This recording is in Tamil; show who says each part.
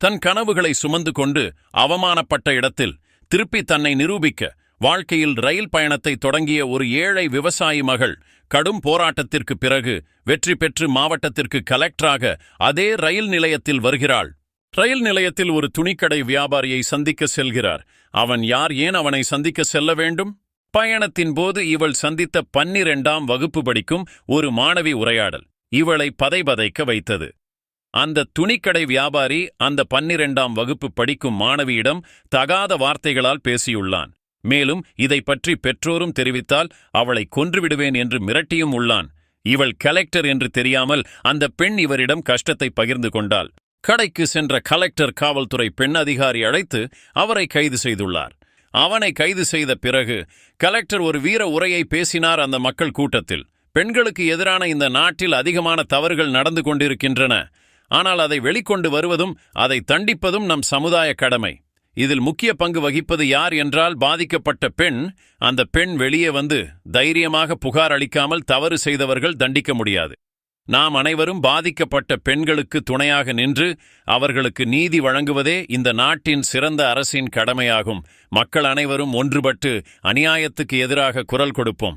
Speaker 1: தன் கனவுகளை சுமந்து கொண்டு அவமானப்பட்ட இடத்தில் திருப்பி தன்னை நிரூபிக்க வாழ்க்கையில் ரயில் பயணத்தை தொடங்கிய ஒரு ஏழை விவசாயி மகள் கடும் போராட்டத்திற்கு பிறகு வெற்றி பெற்று மாவட்டத்திற்கு கலெக்டராக அதே ரயில் நிலையத்தில் வருகிறாள். ரயில் நிலையத்தில் ஒரு துணிக்கடை வியாபாரியை சந்திக்க செல்கிறார். அவன் யார்? ஏன் அவனை சந்திக்க செல்ல வேண்டும்? பயணத்தின் போது இவள் சந்தித்த பன்னிரெண்டாம் வகுப்பு படிக்கும் ஒரு மாணவி உரையாடல். இவளை பதைபதைக்க வைத்தது. அந்த துணிக்கடை வியாபாரி அந்த பன்னிரெண்டாம் வகுப்பு படிக்கும் மாணவியிடம் தகாத வார்த்தைகளால் பேசியுள்ளான். மேலும் இதை பற்றி பெற்றோரும் தெரிவித்தால் அவளை கொன்றுவிடுவேன் என்று மிரட்டியும் உள்ளான். இவள் கலெக்டர் என்று தெரியாமல் அந்த பெண் இவரிடம் கஷ்டத்தை பகிர்ந்து கொண்டாள். கடைக்கு சென்ற கலெக்டர் காவல்துறை பெண் அதிகாரி அழைத்து அவரை கைது செய்துள்ளார். அவனை கைது செய்த பிறகு கலெக்டர் ஒரு வீர உரையை பேசினார் அந்த மக்கள் கூட்டத்தில். பெண்களுக்கு எதிரான இந்த நாட்டில் அதிகமான தவறுகள் நடந்து கொண்டிருக்கின்றன. ஆனால் அதை வெளிக்கொண்டு வருவதும் அதை தண்டிப்பதும் நம் சமுதாய கடமை. இதில் முக்கிய பங்கு வகிப்பது யார் என்றால் பாதிக்கப்பட்ட பெண் அந்த பெண் வெளியே வந்து தைரியமாக புகார் அளிக்காமல் தவறு செய்தவர்கள் தண்டிக்க முடியாது. நாம் அனைவரும் பாதிக்கப்பட்ட பெண்களுக்கு துணையாக நின்று அவர்களுக்கு நீதி வழங்குவதே இந்த நாட்டின் சிறந்த அரசின் கடமையாகும். மக்கள் அனைவரும் ஒன்றுபட்டு அநியாயத்துக்கு எதிராக குரல் கொடுப்போம்.